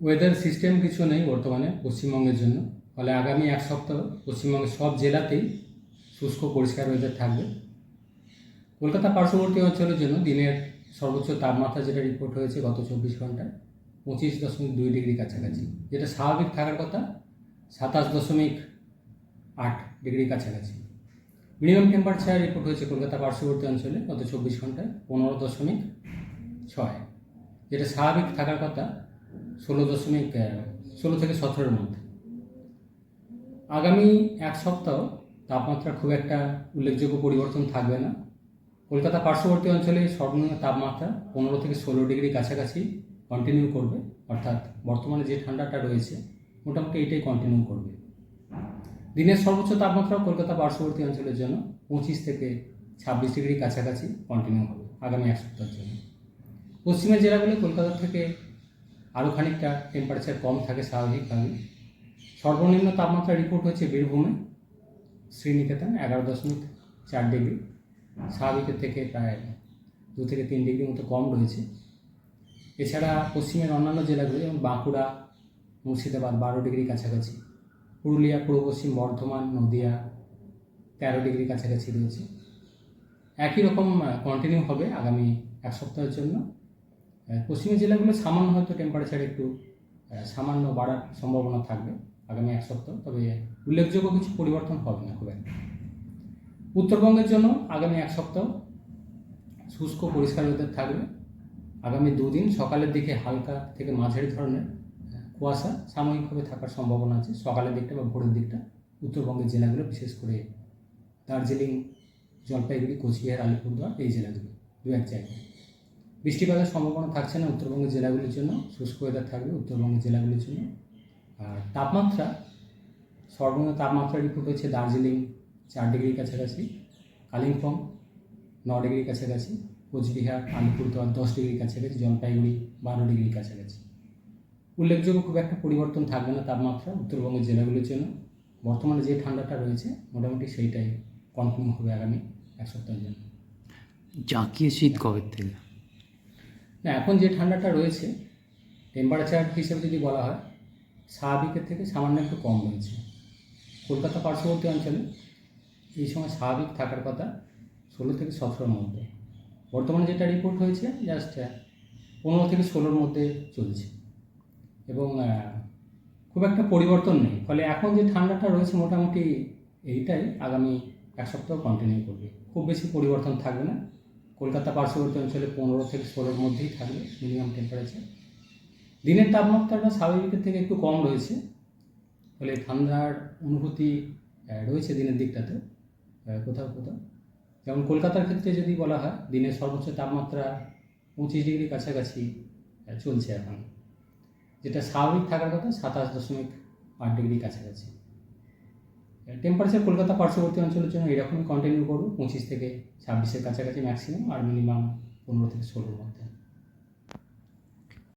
Weather system কিছু নেই বর্তমানে পশ্চিমবঙ্গের জন্য। ফলে আগামী এক সপ্তাহ পশ্চিমবঙ্গের সব জেলাতেই শুষ্ক পরিষ্কার ওয়েদার থাকবে। কলকাতা পার্শ্ববর্তী অঞ্চলের জন্য দিনের সর্বোচ্চ তাপমাত্রা যেটা রিপোর্ট হয়েছে গত চব্বিশ ঘন্টায়, পঁচিশ দশমিক দুই ডিগ্রি কাছাকাছি। যেটা স্বাভাবিক থাকার কথা, সাতাশ দশমিক আট ডিগ্রি কাছাকাছি। মিনিমাম টেম্পারেচার রিপোর্ট হয়েছে কলকাতা পার্শ্ববর্তী অঞ্চলে গত চব্বিশ ঘন্টায় পনেরো দশমিক ছয়। যেটা স্বাভাবিক থাকার কথা ষোলো দশমিক ষোলো থেকে সতেরোর মধ্যে। আগামী এক সপ্তাহ তাপমাত্রা খুব একটা উল্লেখযোগ্য পরিবর্তন থাকবে না। কলকাতা পার্শ্ববর্তী অঞ্চলে সর্বনিম্ন তাপমাত্রা পনেরো থেকে ষোলো ডিগ্রি কাছাকাছি কন্টিনিউ করবে, অর্থাৎ বর্তমানে যে ঠান্ডাটা রয়েছে, মোটামুটি এটাই কন্টিনিউ করবে। দিনের সর্বোচ্চ তাপমাত্রা কলকাতা পার্শ্ববর্তী অঞ্চলের জন্য পঁচিশ থেকে ছাব্বিশ ডিগ্রি কাছাকাছি কন্টিনিউ হবে আগামী এক সপ্তাহের জন্য। পশ্চিমের জেলাগুলি কলকাতা থেকে আরও খানিকটা টেম্পারেচার কম থাকে স্বাভাবিকভাবে সর্বনিম্ন তাপমাত্রা রিপোর্ট হচ্ছে বীরভূমে, শ্রীনিকেতন এগারো দশমিক চার ডিগ্রি স্বাভাবিকের থেকে প্রায় দু থেকে তিন ডিগ্রি মতো কম রয়েছে। এছাড়া পশ্চিমের অন্যান্য জেলাগুলো যেমন বাঁকুড়া, মুর্শিদাবাদ বারো ডিগ্রি কাছাকাছি, পুরুলিয়া, পূর্ব পশ্চিম বর্ধমান, নদিয়া তেরো ডিগ্রি কাছাকাছি রয়েছে। একই রকম কন্টিনিউ হবে আগামী এক সপ্তাহের জন্য। পশ্চিমের জেলাগুলো সামান্য হয়তো টেম্পারেচার একটু সামান্য বাড়ার সম্ভাবনা থাকবে আগামী এক সপ্তাহ, তবে উল্লেখযোগ্য কিছু পরিবর্তন হবে না খুব একটা। উত্তরবঙ্গের জন্য আগামী এক সপ্তাহ শুষ্ক পরিষ্কার ওয়েদার থাকবে। আগামী দুদিন সকালের দিকে হালকা থেকে মাঝারি ধরনের কুয়াশা সাময়িকভাবে থাকার সম্ভাবনা আছে সকালের দিকটা বা ভোরের দিকটা। উত্তরবঙ্গের জেলাগুলো, বিশেষ করে দার্জিলিং, জলপাইগুড়ি, কোচবিহার, আলিপুরদুয়ার, এই জেলাগুলো, দু এক জায়গায়। বৃষ্টিপাতের সম্ভাবনা থাকছে না উত্তরবঙ্গের জেলাগুলির জন্য, শুষ্ক ওয়েদার থাকবে উত্তরবঙ্গের জেলাগুলির জন্য। আর তাপমাত্রা, সর্বনিম্ন তাপমাত্রা রিপোর্ট হচ্ছে দার্জিলিং, চার ডিগ্রির কাছাকাছি, কালিম্পং, ন ডিগ্রির কাছাকাছি, কোচবিহার, আলিপুরদুয়ার, দশ ডিগ্রির কাছাকাছি, জলপাইগুড়ি, বারো ডিগ্রির কাছাকাছি। উল্লেখযোগ্য খুব একটা পরিবর্তন থাকবে না তাপমাত্রা উত্তরবঙ্গের জেলাগুলির জন্য। বর্তমানে যে ঠান্ডাটা রয়েছে, মোটামুটি সেইটাই কন্টিনিউ হবে আগামী এক সপ্তাহের জন্য। জাঁকিয়ে শীত কবে থেকে? না, এখন যে ঠান্ডাটা রয়েছে টেম্পারেচার হিসেবে যদি বলা হয়, স্বাভাবিকের থেকে সামান্য একটু কম রয়েছে। কলকাতা পার্শ্ববর্তী অঞ্চলে এই সময় স্বাভাবিক থাকার কথা ষোলো থেকে সতেরোর মধ্যে। বর্তমানে যেটা রিপোর্ট হয়েছে জাস্ট পনেরো থেকে ষোলোর মধ্যে চলছে। এবং খুব একটা পরিবর্তন নেই। ফলে এখন যে ঠান্ডাটা রয়েছে মোটামুটি এইটাই আগামী এক সপ্তাহ কন্টিনিউ করবে। খুব বেশি পরিবর্তন থাকবে না। কলকাতা পার্শ্ববর্তী অঞ্চলে পনেরো থেকে ষোলোর মধ্যেই থাকবে মিনিমাম টেম্পারেচার দিনের তাপমাত্রাটা স্বাভাবিকের থেকে একটু কম রয়েছে, ফলে ঠান্ডার অনুভূতি রয়েছে দিনের দিকটাতে কোথাও কোথাও। যেমন কলকাতার ক্ষেত্রে যদি বলা হয়, দিনের সর্বোচ্চ তাপমাত্রা পঁচিশ ডিগ্রি কাছাকাছি চলছে এখন, যেটা স্বাভাবিক থাকার কথা সাতাশ দশমিক আট ডিগ্রি কাছাকাছি। টেম্পারেচার কলকাতা পার্শ্ববর্তী অঞ্চলের জন্য এরকমই কন্টিনিউ করব পঁচিশ থেকে ছাব্বিশের কাছাকাছি ম্যাক্সিমাম আর মিনিমাম পনেরো থেকে ষোলোর মধ্যে।